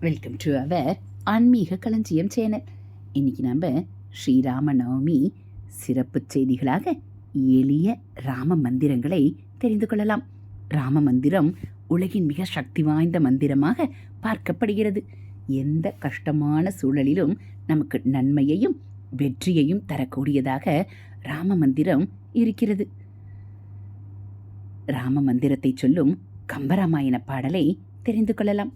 Welcome to our ஆன்மீக களஞ்சியம் channel. இன்னைக்கு நம்ம ஸ்ரீராம நவமி சிறப்பு செய்திகளாக எளிய ராம மந்திரங்களை தெரிந்து கொள்ளலாம். ராம மந்திரம் உலகின் மிக சக்தி வாய்ந்த மந்திரமாக பார்க்கப்படுகிறது. எந்த கஷ்டமான சூழலிலும் நமக்கு நன்மையையும் வெற்றியையும் தரக்கூடியதாக ராம மந்திரம் இருக்கிறது. ராம மந்திரத்தை சொல்லும் கம்பராமாயண பாடலை தெரிந்து கொள்ளலாம்.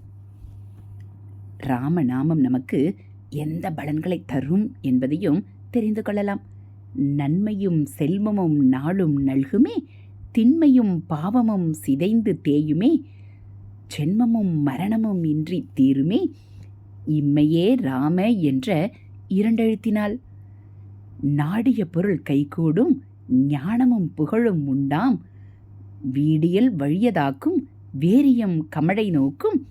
ராமநாமம் நமக்கு எந்த பலன்களை தரும் என்பதையும் தெரிந்து கொள்ளலாம். நன்மையும் செல்வமும் நாளும் நல்குமே திண்மையும் பாவமும் சிதைந்து தேயுமே ஜென்மமும் மரணமும் இன்றி தீருமே இம்மையே ராம என்ற இரண்டெழுத்தினால். நாடிய பொருள் கைகூடும் ஞானமும் புகழும் உண்டாம் வீடியல் வழியதாக்கும் வேரியம் கமழை நோக்கும்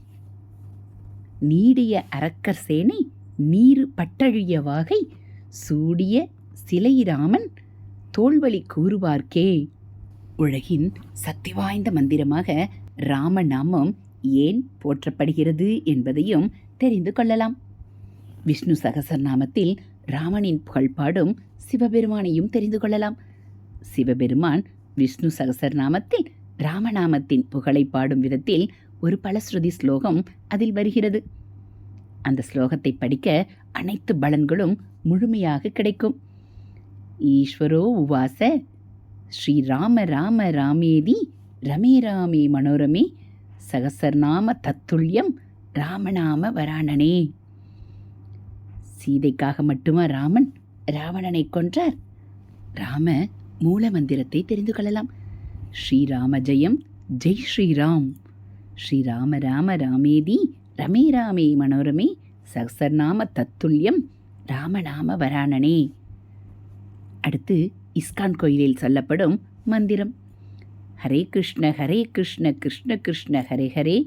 நீடிய அரக்கர் சேனை நீரு பட்டழிய வாகை சூடிய சிலைராமன் தோல்வழி கூறுவார்க்கே. உலகின் சக்தி வாய்ந்த மந்திரமாக ராமநாமம் ஏன் போற்றப்படுகிறது என்பதையும் தெரிந்து கொள்ளலாம். விஷ்ணு சகசரநாமத்தில் ராமனின் புகழ்பாடும் சிவபெருமானையும் தெரிந்து கொள்ளலாம். சிவபெருமான் விஷ்ணு சகசரநாமத்தில் ராமநாமத்தின் புகழை பாடும் விதத்தில் ஒரு பலஸ்ருதி ஸ்லோகம் அதில் வருகிறது. அந்த ஸ்லோகத்தை படிக்க அனைத்து பலன்களும் முழுமையாக கிடைக்கும். ஈஸ்வரோ உவாச ஸ்ரீராம ராம ராமேதி ரமே ராமே மனோரமே சகசர்நாம தத்துல்யம் ராமநாம வராணனே. சீதைக்காக மட்டுமா ராமன் ராவணனை கொன்றார்? ராம மூல மந்திரத்தை தெரிந்து கொள்ளலாம். ஸ்ரீராம ஜெயம் ஜெய் ஸ்ரீராம். ஸ்ரீராம ராம ராமேதி ரமே ராமே மனோரமே சகசர்நாம தத்துல்யம் ராமநாம வராணனே. அடுத்து இஸ்கான் கோயிலில் சொல்லப்படும் மந்திரம். ஹரே கிருஷ்ண ஹரே கிருஷ்ண கிருஷ்ண கிருஷ்ண ஹரே ஹரே.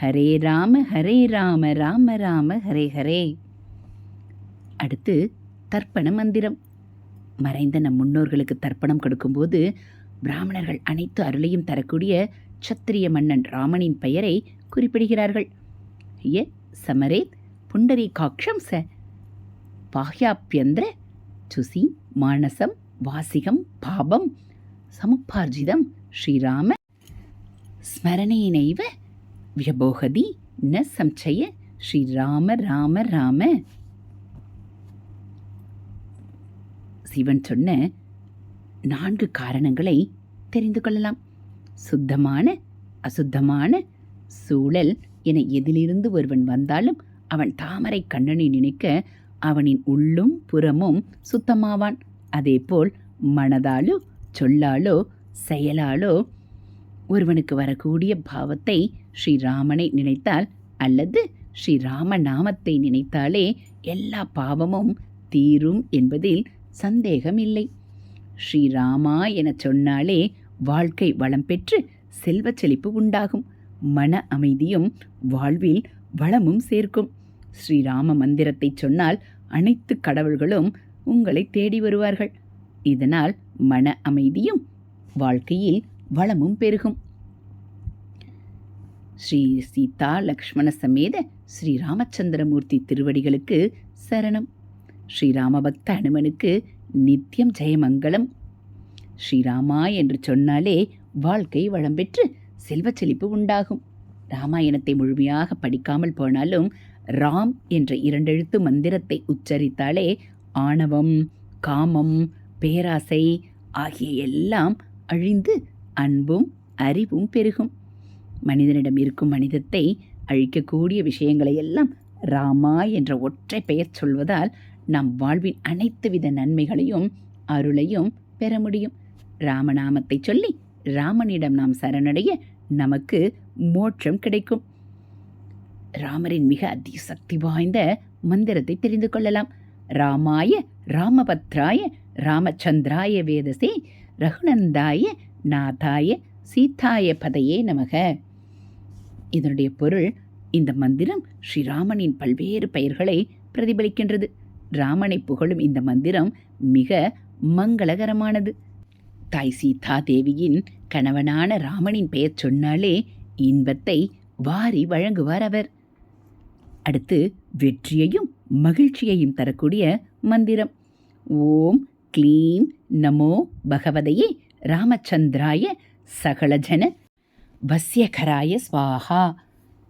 ஹரே ராம ஹரே ராம ராம ராம ஹரே ஹரே. அடுத்து தர்ப்பண மந்திரம். மறைந்த நம் முன்னோர்களுக்கு தர்ப்பணம் கொடுக்கும்போது பிராமணர்கள் அனைத்து அருளையும் தரக்கூடிய சத்திரிய மன்னன் ராமனின் பெயரை குறிப்பிடுகிறார்கள். ய சமரேத் புண்டரி காக்ஷம் ச பாஹ்யாப்பியந்திர சுசி மானசம் வாசிகம் பாபம் சமுப்பார்ஜிதம் ஸ்ரீராம ஸ்மரணேனைவ வியபோகதி ந சம்சய ஸ்ரீராம ராம ராம. சிவன் சொன்ன நான்கு காரணங்களை தெரிந்து கொள்ளலாம். சுத்தமான அசுத்தமான சூழல் என எதிலிருந்து ஒருவன் வந்தாலும் அவன் தாமரை கண்ணனை நினைக்க அவனின் உள்ளும் புறமும் சுத்தமாவான். அதேபோல் மனதாலோ சொல்லாலோ செயலாலோ ஒருவனுக்கு வரக்கூடிய பாவத்தை ஸ்ரீராமனை நினைத்தால் அல்லது ஸ்ரீராம நாமத்தை நினைத்தாலே எல்லா பாவமும் தீரும் என்பதில் சந்தேகமில்லை. ஸ்ரீராமா எனச் சொன்னாலே வாழ்க்கை வளம் பெற்று செல்வச் செழிப்பு உண்டாகும். மன அமைதியும் வாழ்வில் வளமும் சேர்க்கும். ஸ்ரீராம மந்திரத்தை சொன்னால் அனைத்து கடவுள்களும் உங்களை தேடி வருவார்கள். இதனால் மன அமைதியும் வாழ்க்கையில் வளமும் பெருகும். ஸ்ரீ சீதா லக்ஷ்மண சமேத ஸ்ரீ ராமச்சந்திரமூர்த்தி திருவடிகளுக்கு சரணம். ஸ்ரீராமபக்த அனுமனுக்கு நித்தியம் ஜெயமங்கலம். ஸ்ரீராமா என்று சொன்னாலே வாழ்க்கை வளம் பெற்று செல்வச்செழிப்பு உண்டாகும். ராமாயணத்தை முழுமையாக படிக்காமல் போனாலும் ராம் என்ற இரண்டெழுத்து மந்திரத்தை உச்சரித்தாலே ஆணவம் காமம் பேராசை ஆகிய எல்லாம் அழிந்து அன்பும் அறிவும் பெருகும். மனிதனிடம் இருக்கும் மனிதத்தை அழிக்கக்கூடிய விஷயங்களை எல்லாம் ராமா என்ற ஒற்றை பெயர் சொல்வதால் நம் வாழ்வின் அனைத்து வித நன்மைகளையும் அருளையும் பெற முடியும். ராமநாமத்தை சொல்லி ராமனிடம் நாம் சரணடைய நமக்கு மோட்சம் கிடைக்கும். ராமரின் மிக அதிசக்தி வாய்ந்த மந்திரத்தை தெரிந்து கொள்ளலாம். ராமாய ராமபத்ராய ராமச்சந்திராய வேதசே ரகுநந்தாய நாதாய சீதாய பதையே நமக. இதனுடைய பொருள் இந்த மந்திரம் ஸ்ரீராமனின் பல்வேறு பெயர்களை பிரதிபலிக்கின்றது. ராமனை புகழும் இந்த மந்திரம் மிக மங்களகரமானது. தாய் சீதா தேவியின் கணவனான ராமனின் பெயர் சொன்னாலே இன்பத்தை வாரி வழங்குவார் அவர். அடுத்து வெற்றியையும் மகிழ்ச்சியையும் தரக்கூடிய மந்திரம். ஓம் க்ளீம் நமோ பகவதையே ராமச்சந்திராய சகலஜன வசியகராய ஸ்வாஹா.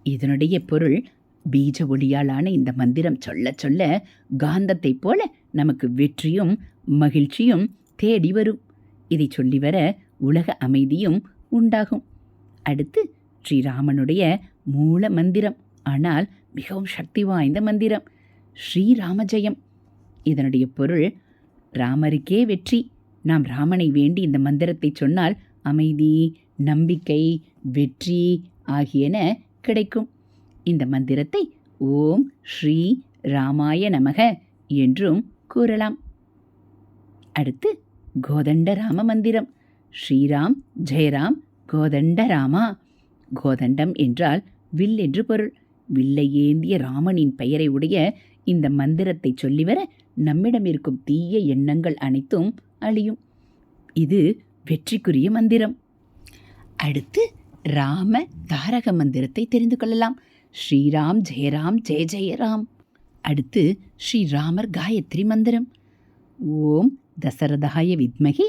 இதனுடைய பொருள் பீஜ ஒளியாலான இந்த மந்திரம் சொல்ல சொல்ல காந்தத்தைப் போல நமக்கு வெற்றியும் மகிழ்ச்சியும் தேடி வரும். இதை சொல்லி வர உலக அமைதியும் உண்டாகும். அடுத்து ஸ்ரீராமனுடைய மூல மந்திரம். ஆனால் மிகவும் சக்தி வாய்ந்த மந்திரம். ஸ்ரீராமஜெயம். இதனுடைய பொருள் ராமருக்கே வெற்றி. நாம் ராமனை வேண்டி இந்த மந்திரத்தை சொன்னால் அமைதி நம்பிக்கை வெற்றி ஆகியன கிடைக்கும். இந்த மந்திரத்தை ஓம் ஸ்ரீ ராமாய நமக என்றும் கூறலாம். அடுத்து கோதண்ட ராம மந்திரம் ஸ்ரீராம் ஜெயராம் கோதண்ட ராமா கோதண்டம் என்றால் வில் என்று பொருள். வில்லை ஏந்திய ராமனின் பெயரை உடைய இந்த மந்திரத்தை சொல்லி வர நம்மிடம் இருக்கும் தீய எண்ணங்கள் அனைத்தும் அழியும். இது வெற்றிக்குரிய மந்திரம். அடுத்து ராம தாரக மந்திரத்தை தெரிந்து கொள்ளலாம். ஸ்ரீராம் ஜெயராம் ஜெய ஜெயராம். அடுத்து ஸ்ரீராமர் காயத்ரி மந்திரம். ஓம் தசரதாய வித்மகி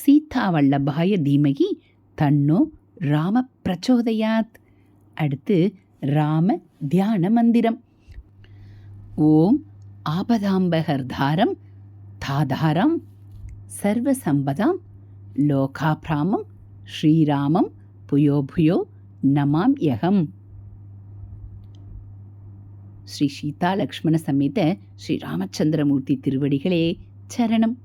சீதாவல்லபாய தீமகி தன்னோ ராம பிரச்சோதயாத் அடுத்து ராம தியான மந்திரம். ஓம் ஆபதாம்பகர்தாரம் தாதாரம் சர்வசம்பதாம் லோகாபிராமம் ஸ்ரீராமம் புயோ புயோ நமாம் யகம். ஸ்ரீ சீதா லக்ஷ்மண சமேத ஸ்ரீ ராமச்சந்திரமூர்த்தி திருவடிகளே சரணம்.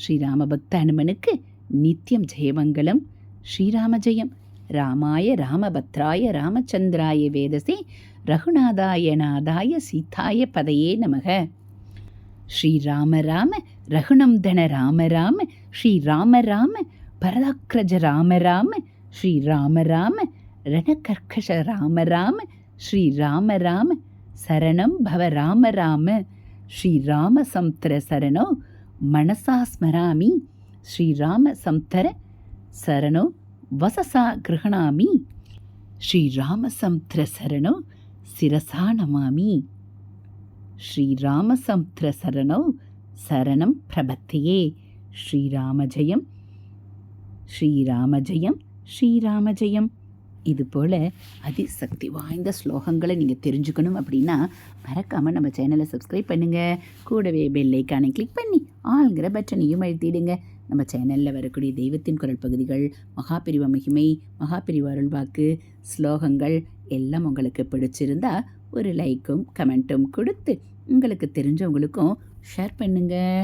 ஸ்ரீராமபக்த அனுமனுக்கு நித்தியம் ஜெயமங்கலம். ஸ்ரீராம ஜெயம். ராமாய ராமபத்ராய ராமச்சந்திராய வேதசே ரகுநாதாய நாதாய சீதாய பதையே நமக. ஸ்ரீராம ராம ரகுநந்தன ராம ராம ஸ்ரீராம ராம பரதாக்ரஜ ராம ராம ஸ்ரீராம ராம ரணகர்கஷ ராம ராம ஸ்ரீராம ராம சரணம் பவ ராம ராம ஸ்ரீராம சம்தர சரணோ மனசா ஸ்மராமி ஸ்ரீராம சம்தர சரணோ வசசா கிரகணாமி ஸ்ரீராம சம்தர சரணோ சிரசா நமாமி. ஸ்ரீராம சம்தர சரணோ சரணம் பிரபத்தியே. ஸ்ரீராம ஜெயம் ஸ்ரீராம ஜெயம் ஸ்ரீராம ஜெயம். இது போல் அதிசக்தி வாய்ந்த ஸ்லோகங்களை நீங்கள் தெரிஞ்சுக்கணும் அப்படின்னா மறக்காமல் நம்ம சேனலை சப்ஸ்கிரைப் பண்ணுங்கள் கூடவே பெல் ஐக்கானை கிளிக் பண்ணி ஆளுங்கிற பட்டனையும் அழுத்திடுங்க. நம்ம சேனலில் வரக்கூடிய தெய்வத்தின் குரல் பகுதிகள் மகாபிரிவ மகிமை மகாபிரிவ அருள்வாக்கு ஸ்லோகங்கள் எல்லாம் உங்களுக்கு பிடிச்சிருந்தா ஒரு லைக்கும் கமெண்ட்டும் கொடுத்து உங்களுக்கு தெரிஞ்சவங்களுக்கும் ஷேர் பண்ணுங்கள்